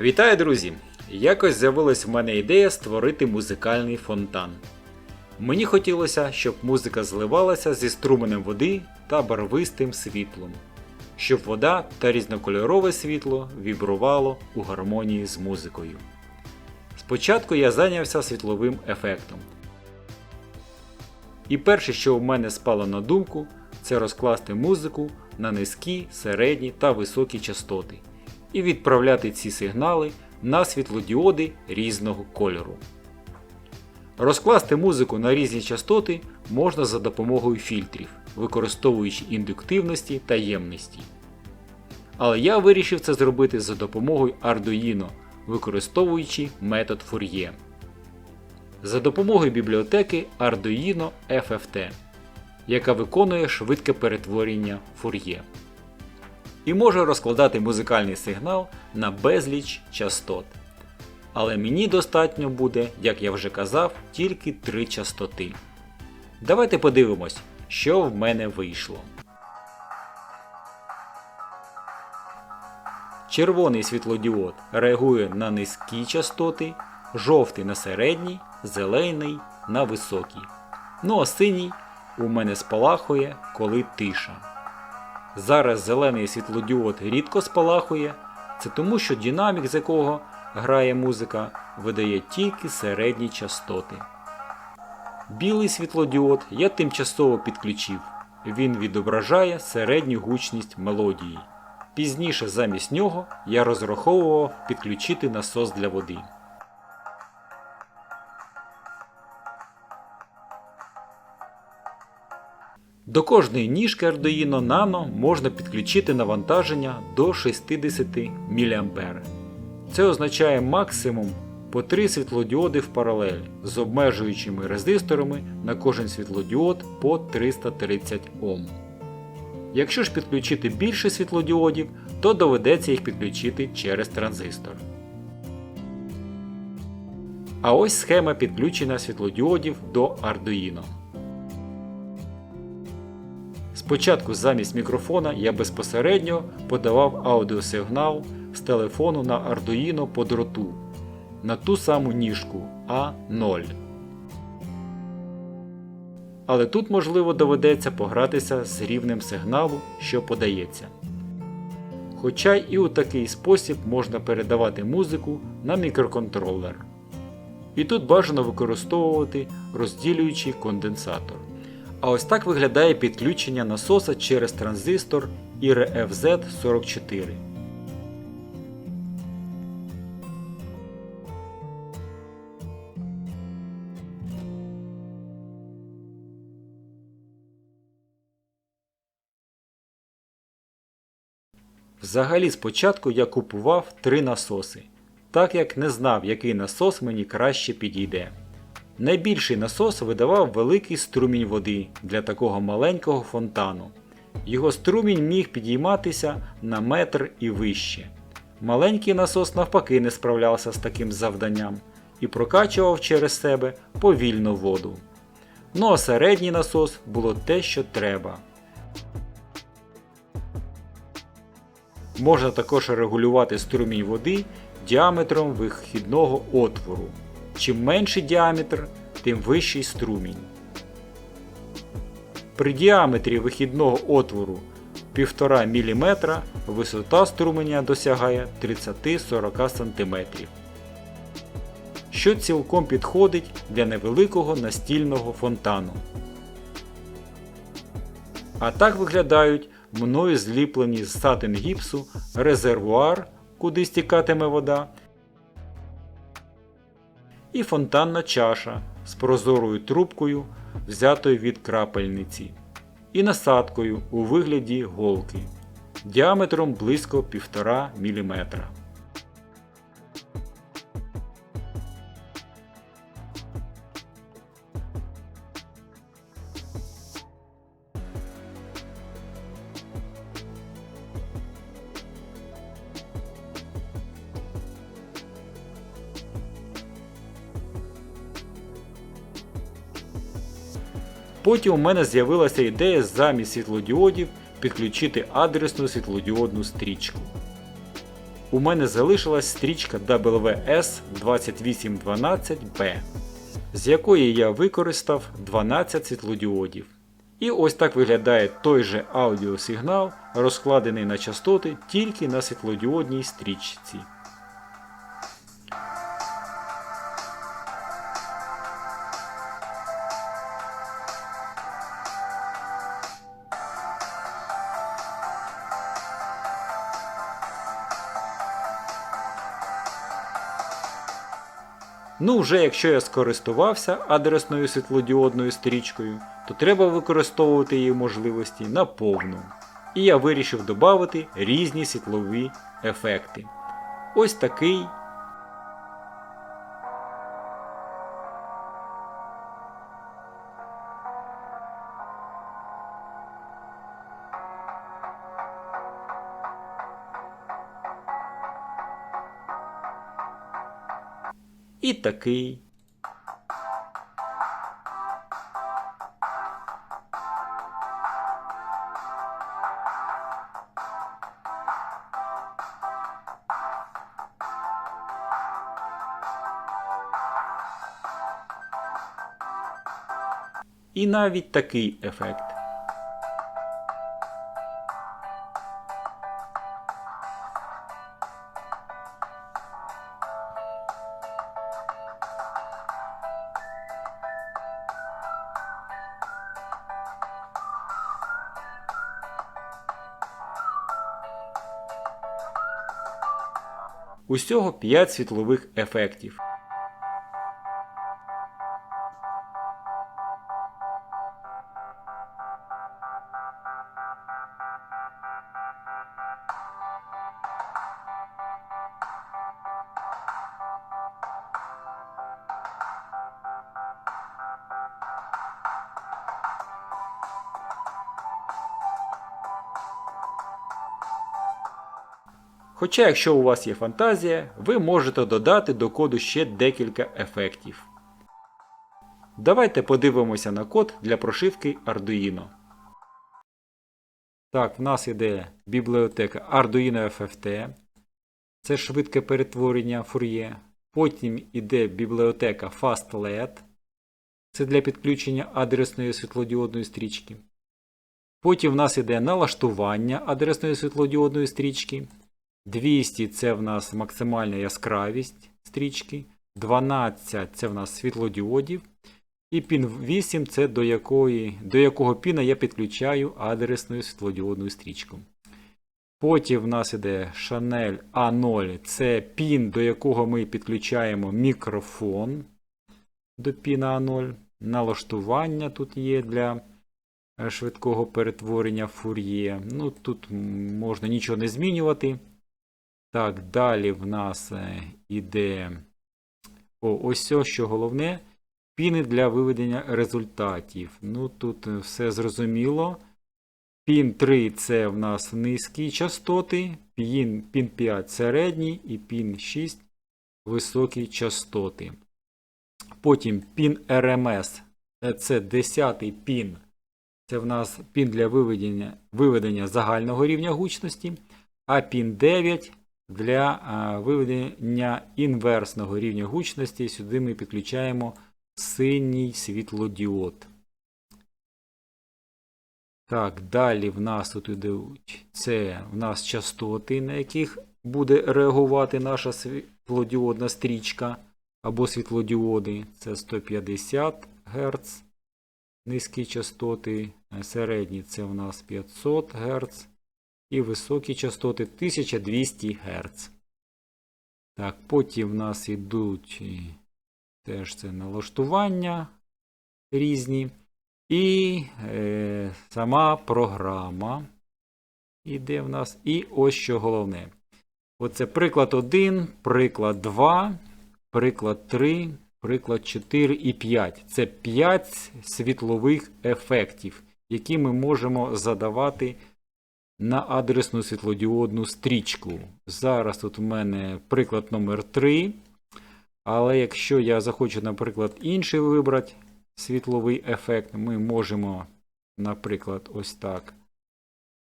Вітаю, друзі! Якось з'явилась в мене ідея створити музикальний фонтан. Мені хотілося, щоб музика зливалася зі струменем води та барвистим світлом, щоб вода та різнокольорове світло вібрувало у гармонії з музикою. Спочатку я зайнявся світловим ефектом. І перше, що в мене спало на думку, це розкласти музику на низькі, середні та високі частоти і відправляти ці сигнали на світлодіоди різного кольору. Розкласти музику на різні частоти можна за допомогою фільтрів, використовуючи індуктивності та ємності. Але я вирішив це зробити за допомогою Arduino, використовуючи метод Fourier. За допомогою бібліотеки Arduino FFT, яка виконує швидке перетворення Fourier. І може розкладати музикальний сигнал на безліч частот. Але мені достатньо буде, як я вже казав, тільки три частоти. Давайте подивимось, що в мене вийшло. Червоний світлодіод реагує на низькі частоти, жовтий на середні, зелений на високі. Ну а синій у мене спалахує, коли тиша. Зараз зелений світлодіод рідко спалахує, це тому, що динамік, з якого грає музика, видає тільки середні частоти. Білий світлодіод я тимчасово підключив. Він відображає середню гучність мелодії. Пізніше замість нього я розраховував підключити насос для води. До кожної ніжки Arduino Nano можна підключити навантаження до 60 мА. Це означає максимум по 3 світлодіоди в паралель з обмежуючими резисторами на кожен світлодіод по 330 Ом. Якщо ж підключити більше світлодіодів, то доведеться їх підключити через транзистор. А ось схема підключення світлодіодів до Arduino. Спочатку замість мікрофона я безпосередньо подавав аудіосигнал з телефону на Arduino по дроту на ту саму ніжку А0. Але тут можливо доведеться погратися з рівнем сигналу, що подається. Хоча і у такий спосіб можна передавати музику на мікроконтролер. І тут бажано використовувати розділюючий конденсатор. А ось так виглядає підключення насоса через транзистор IRFZ44. Взагалі спочатку я купував три насоси, так як не знав, який насос мені краще підійде. Найбільший насос видавав великий струмінь води для такого маленького фонтану. Його струмінь міг підійматися на метр і вище. Маленький насос навпаки не справлявся з таким завданням і прокачував через себе повільно воду. Ну а середній насос було те, що треба. Можна також регулювати струмінь води діаметром вихідного отвору. Чим менший діаметр, тим вищий струмінь. При діаметрі вихідного отвору 1,5 мм висота струменя досягає 30-40 см, що цілком підходить для невеликого настільного фонтану. А так виглядають мною зліплені з сатин гіпсу резервуар, куди стікатиме вода, і фонтанна чаша з прозорою трубкою, взятою від крапельниці, і насадкою у вигляді голки діаметром близько 1,5 мм. Потім у мене з'явилася ідея замість світлодіодів підключити адресну світлодіодну стрічку. у мене залишилась стрічка WS2812B, з якої я використав 12 світлодіодів. І ось так виглядає той же аудіосигнал, розкладений на частоти тільки на світлодіодній стрічці. Ну, вже якщо я скористувався адресною світлодіодною стрічкою, то треба використовувати її можливості наповну. І я вирішив додати різні світлові ефекти. Ось такий. І такий. І навіть такий ефект. Усього 5 світлових ефектів. Хоча, якщо у вас є фантазія, ви можете додати до коду ще декілька ефектів. Давайте подивимося на код для прошивки Arduino. Так, в нас іде бібліотека Arduino FFT. Це швидке перетворення Fourier. Потім іде бібліотека FastLED. Це для підключення адресної світлодіодної стрічки. Потім в нас іде налаштування адресної світлодіодної стрічки. 200 це в нас максимальна яскравість стрічки. 12 це в нас світлодіодів. І пін 8 це до, якої, до якого піна я підключаю адресну світлодіодну стрічку. Потім в нас іде Chanel A0, це пін, до якого ми підключаємо мікрофон до піна A0. Налаштування тут є для е, швидкого перетворення фур'є. Ну, Тут можна нічого не змінювати. Так, далі в нас е, іде О, ось ось що головне. Піни для виведення результатів. Ну, тут все зрозуміло. Пін 3 це в нас низькі частоти, пін, пін 5 середні і пін 6 високі частоти. Потім пін RMS е, це 10 пін. Це в нас пін для виведення, виведення загального рівня гучності, а пін 9 для виведення інверсного рівня гучності. Сюди ми підключаємо синій світлодіод. Так, далі в нас тут ідуть. Це в нас частоти, на яких буде реагувати наша світлодіодна стрічка або світлодіоди. Це 150 Гц. Низькі частоти, середні це у нас 500 Гц. І високі частоти 1200 Гц. Так, потім в нас йдуть теж це налаштування різні. І е, сама програма іде в нас. І ось що головне. Оце приклад 1, приклад 2, приклад 3, приклад 4 і 5. Це 5 світлових ефектів, які ми можемо задавати на адресну світлодіодну стрічку. Зараз тут в мене приклад номер 3. Але якщо я захочу, наприклад, інший вибрати світловий ефект, ми можемо, наприклад, ось так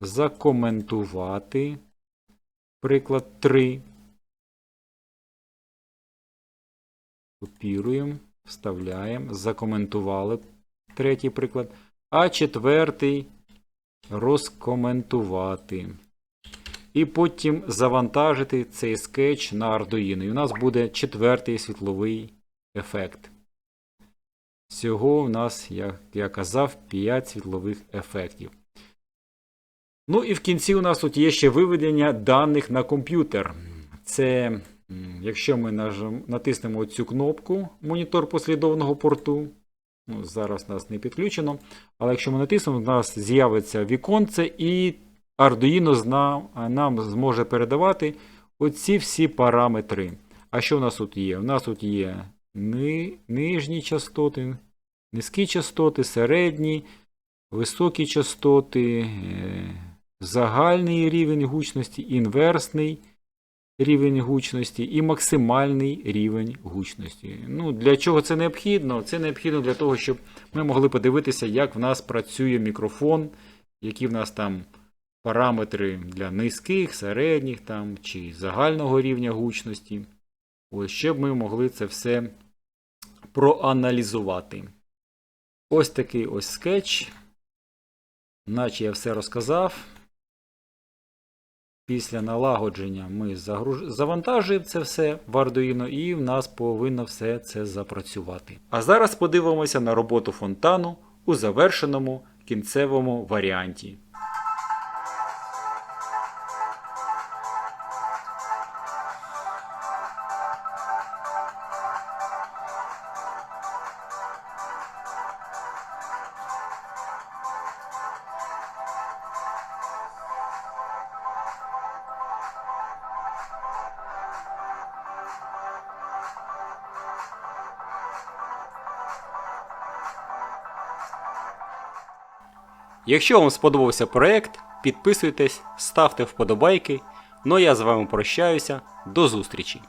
закоментувати. приклад 3. Копіруємо, вставляємо, закоментували третій приклад. А четвертий розкоментувати. І потім завантажити цей скетч на Arduino. І у нас буде четвертий світловий ефект. Всього у нас, як я казав, 5 світлових ефектів. Ну і в кінці у нас тут є ще виведення даних на комп'ютер. Це, якщо ми натиснемо цю кнопку монітор послідовного порту. Ну, зараз нас не підключено. Але якщо ми натиснемо, у нас з'явиться віконце, і Arduino нам зможе передавати оці всі параметри. А що у нас тут є? У нас тут є ни- нижні частоти, низькі частоти, середні, високі частоти, е, загальний рівень гучності, інверсний рівень гучності і максимальний рівень гучності. Ну, для чого це необхідно? Це необхідно для того, щоб ми могли подивитися, як в нас працює мікрофон, які в нас там параметри для низьких, середніх там, чи загального рівня гучності. Ось щоб ми могли це все проаналізувати. Ось такий ось скетч. Наче я все розказав. Після налагодження ми завантажуємо це все в Arduino і в нас повинно все це запрацювати. А зараз подивимося на роботу фонтану у завершеному кінцевому варіанті. Якщо вам сподобався проект, підписуйтесь, ставте вподобайки. Ну а я з вами прощаюся. До зустрічі!